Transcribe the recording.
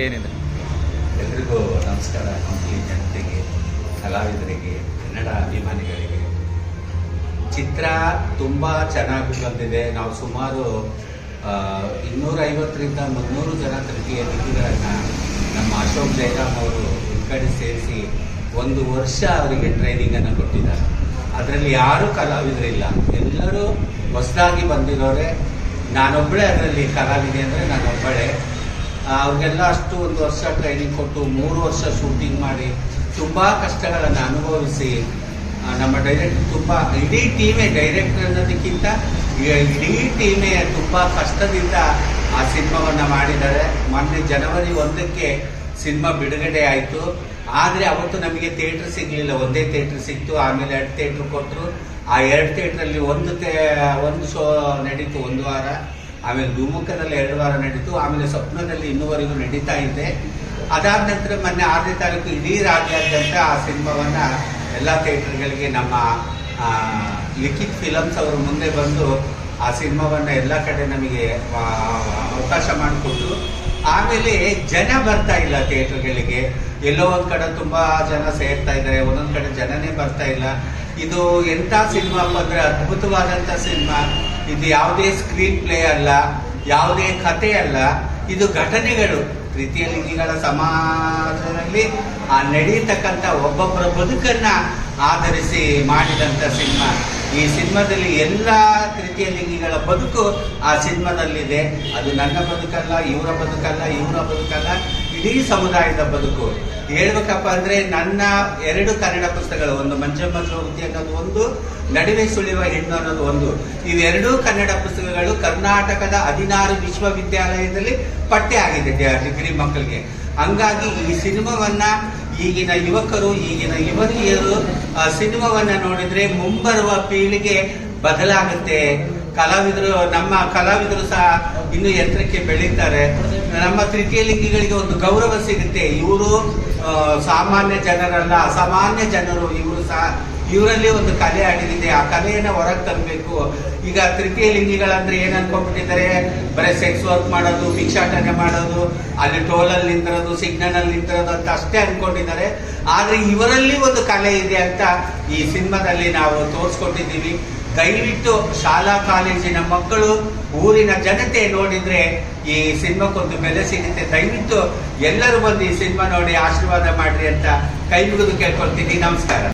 ಏನಿದೆ? ಎಲ್ರಿಗೂ ನಮಸ್ಕಾರ. ಕಂಪ್ಲೀಟ್ ಜನತೆಗೆ, ಕಲಾವಿದರಿಗೆ, ಕನ್ನಡ ಅಭಿಮಾನಿಗಳಿಗೆ. ಚಿತ್ರ ತುಂಬ ಚೆನ್ನಾಗಿ ಬಂದಿದೆ. ನಾವು ಸುಮಾರು ಇನ್ನೂರೈವತ್ತರಿಂದ ಮುನ್ನೂರು ಜನ ತನಿಖೆಯ ನಮ್ಮ ಅಶೋಕ್ ಜಯರಾಮ್ ಅವರು ಕಡೆ ಸೇರಿಸಿ ಒಂದು ವರ್ಷ ಅವರಿಗೆ ಟ್ರೈನಿಂಗನ್ನು ಕೊಟ್ಟಿದ್ದಾರೆ. ಅದರಲ್ಲಿ ಯಾರೂ ಕಲಾವಿದರಿಲ್ಲ. ಎಲ್ಲರೂ ಹೊಸದಾಗಿ ಬಂದಿರೋರೆ. ನಾನೊಬ್ಬಳೇ ಅದರಲ್ಲಿ ಕಲಾವಿದೆ ಅಂದರೆ ನಾನೊಬ್ಬಳೇ. ಅವ್ರಿಗೆಲ್ಲ ಅಷ್ಟು ಒಂದು ವರ್ಷ ಟ್ರೈನಿಂಗ್ ಕೊಟ್ಟು ಮೂರು ವರ್ಷ ಶೂಟಿಂಗ್ ಮಾಡಿ ತುಂಬ ಕಷ್ಟಗಳನ್ನು ಅನುಭವಿಸಿ ನಮ್ಮ ಡೈರೆಕ್ಟರ್ ತುಂಬ, ಇಡೀ ಟೀಮೇ ಡೈರೆಕ್ಟರ್ ಅನ್ನೋದಕ್ಕಿಂತ ಇಡೀ ಟೀಮೇ ತುಂಬ ಕಷ್ಟದಿಂದ ಆ ಸಿನಿಮಾವನ್ನು ಮಾಡಿದ್ದಾರೆ. ಮೊನ್ನೆ ಜನವರಿ ಒಂದಕ್ಕೆ ಸಿನಿಮಾ ಬಿಡುಗಡೆ ಆಯಿತು. ಆದರೆ ಅವತ್ತು ನಮಗೆ ಥಿಯೇಟ್ರ್ ಸಿಗಲಿಲ್ಲ. ಒಂದೇ ಥಿಯೇಟ್ರ್ ಸಿಕ್ತು, ಆಮೇಲೆ ಎರಡು ಥಿಯೇಟ್ರ್ ಕೊಟ್ಟರು ಆ ಎರಡು ಥಿಯೇಟ್ರಲ್ಲಿ ಒಂದು ಒಂದು ಶೋ ನಡೀತು ಒಂದು ವಾರ. ಆಮೇಲೆ ಧುಮುಖದಲ್ಲಿ ಎರಡು ವಾರ ನಡೀತು, ಆಮೇಲೆ ಸ್ವಪ್ನದಲ್ಲಿ ಇನ್ನೂವರೆಗೂ ನಡೀತಾ ಇದೆ. ಅದಾದ ನಂತರ ಮೊನ್ನೆ ಆರನೇ ತಾರೀಕು ಇಡೀ ರಾಜ್ಯಾದ್ಯಂತ ಆ ಸಿನಿಮಾವನ್ನು ಎಲ್ಲ ಥಿಯೇಟರ್ಗಳಿಗೆ ನಮ್ಮ ಲಿಖಿತ್ ಫಿಲಮ್ಸ್ ಅವರು ಮುಂದೆ ಬಂದು ಆ ಸಿನಿಮಾವನ್ನ ಎಲ್ಲ ಕಡೆ ನಮಗೆ ಅವಕಾಶ ಮಾಡಿಕೊಟ್ರು. ಆಮೇಲೆ ಜನ ಬರ್ತಾ ಇಲ್ಲ ಥಿಯೇಟರ್ಗಳಿಗೆ. ಎಲ್ಲೋ ಒಂದು ಕಡೆ ತುಂಬ ಜನ ಸೇರ್ತಾ ಇದ್ದಾರೆ, ಒಂದೊಂದು ಕಡೆ ಜನನೇ ಬರ್ತಾ ಇಲ್ಲ. ಇದು ಎಂಥ ಸಿನಿಮಾ ಅಂದರೆ ಅದ್ಭುತವಾದಂಥ ಸಿನಿಮಾ. ಇದು ಯಾವುದೇ ಸ್ಕ್ರೀನ್ ಪ್ಲೇ ಅಲ್ಲ, ಯಾವುದೇ ಕಥೆ ಅಲ್ಲ, ಇದು ಘಟನೆಗಳು. ತೃತೀಯ ಲಿಂಗಿಗಳ ಸಮಾಜದಲ್ಲಿ ಆ ನಡೆಯತಕ್ಕಂಥ ಒಬ್ಬೊಬ್ಬರ ಬದುಕನ್ನ ಆಧರಿಸಿ ಮಾಡಿದಂಥ ಸಿನಿಮಾ. ಈ ಸಿನಿಮಾದಲ್ಲಿ ಎಲ್ಲ ತೃತೀಯ ಲಿಂಗಿಗಳ ಬದುಕು ಆ ಸಿನಿಮಾದಲ್ಲಿದೆ. ಅದು ನನ್ನ ಬದುಕಲ್ಲ, ಇವರ ಬದುಕಲ್ಲ ಇವರ ಬದುಕಲ್ಲ. ಇಡೀ ಸಮುದಾಯದ ಬದುಕು. ಹೇಳ್ಬೇಕಪ್ಪ ಅಂದ್ರೆ ನನ್ನ ಎರಡು ಕನ್ನಡ ಪುಸ್ತಕಗಳು, ಒಂದು ಮಂಜಮ್ಮ ಜೋಗತಿ ಅನ್ನೋದು ಒಂದು, ನಡುವೆ ಸುಳಿಯುವ ಹೆಣ್ಣು ಅನ್ನೋದು ಒಂದು. ಇವೆರಡೂ ಕನ್ನಡ ಪುಸ್ತಕಗಳು ಕರ್ನಾಟಕದ ಹದಿನಾರು ವಿಶ್ವವಿದ್ಯಾಲಯದಲ್ಲಿ ಪಠ್ಯ ಆಗಿದೆ ಡಿಗ್ರಿ ಮಕ್ಕಳಿಗೆ. ಹಂಗಾಗಿ ಈ ಸಿನಿಮಾವನ್ನ ಈಗಿನ ಯುವಕರು, ಈಗಿನ ಯುವತಿಯರು ಸಿನಿಮಾವನ್ನ ನೋಡಿದ್ರೆ ಮುಂಬರುವ ಪೀಳಿಗೆ ಬದಲಾಗುತ್ತೆ. ಕಲಾವಿದರು, ನಮ್ಮ ಕಲಾವಿದರು ಸಹ ಇನ್ನು ಎತ್ತರಕ್ಕೆ ಬೆಳೀತಾರೆ. ನಮ್ಮ ತೃತೀಯ ಲಿಂಗಿಗಳಿಗೆ ಒಂದು ಗೌರವ ಸಿಗುತ್ತೆ. ಇವರು ಸಾಮಾನ್ಯ ಜನರಲ್ಲ, ಅಸಾಮಾನ್ಯ ಜನರು ಇವರು ಸಹ, ಇವರಲ್ಲಿ ಒಂದು ಕಲೆ ಅಡಗಿದೆ. ಆ ಕಲೆಯನ್ನು ಹೊರಗೆ ತರಬೇಕು. ಈಗ ತೃತೀಯ ಲಿಂಗಿಗಳಂದ್ರೆ ಏನ್ ಅನ್ಕೊಂಡ್ಬಿಟ್ಟಿದ್ದಾರೆ? ಬರೀ ಸೆಕ್ಸ್ ವರ್ಕ್ ಮಾಡೋದು, ಭಿಕ್ಷಾಟನೆ ಮಾಡೋದು, ಅಲ್ಲಿ ಟೋಲಲ್ಲಿ ನಿಂತಿರೋದು ಸಿಗ್ನಲ್ ಅಲ್ಲಿ ನಿಂತಿರೋದು ಅಂತ ಅಷ್ಟೇ ಅನ್ಕೊಂಡಿದ್ದಾರೆ. ಆದ್ರೆ ಇವರಲ್ಲಿ ಒಂದು ಕಲೆ ಇದೆ ಅಂತ ಈ ಸಿನಿಮಾದಲ್ಲಿ ನಾವು ತೋರಿಸ್ಕೊಟ್ಟಿದ್ದೀವಿ. ದಯವಿಟ್ಟು ಶಾಲಾ ಕಾಲೇಜಿನ ಮಕ್ಕಳು, ಊರಿನ ಜನತೆ ನೋಡಿದ್ರೆ ಈ ಸಿನಿಮಾಕ್ಕೊಂದು ಬೆಲೆ ಸಿಗುತ್ತೆ. ದಯವಿಟ್ಟು ಎಲ್ಲರೂ ಬಂದು ಈ ಸಿನಿಮಾ ನೋಡಿ ಆಶೀರ್ವಾದ ಮಾಡ್ರಿ ಅಂತ ಕೈ ಮುಗಿದು ಕೇಳ್ಕೊಳ್ತೀನಿ. ನಮಸ್ಕಾರ.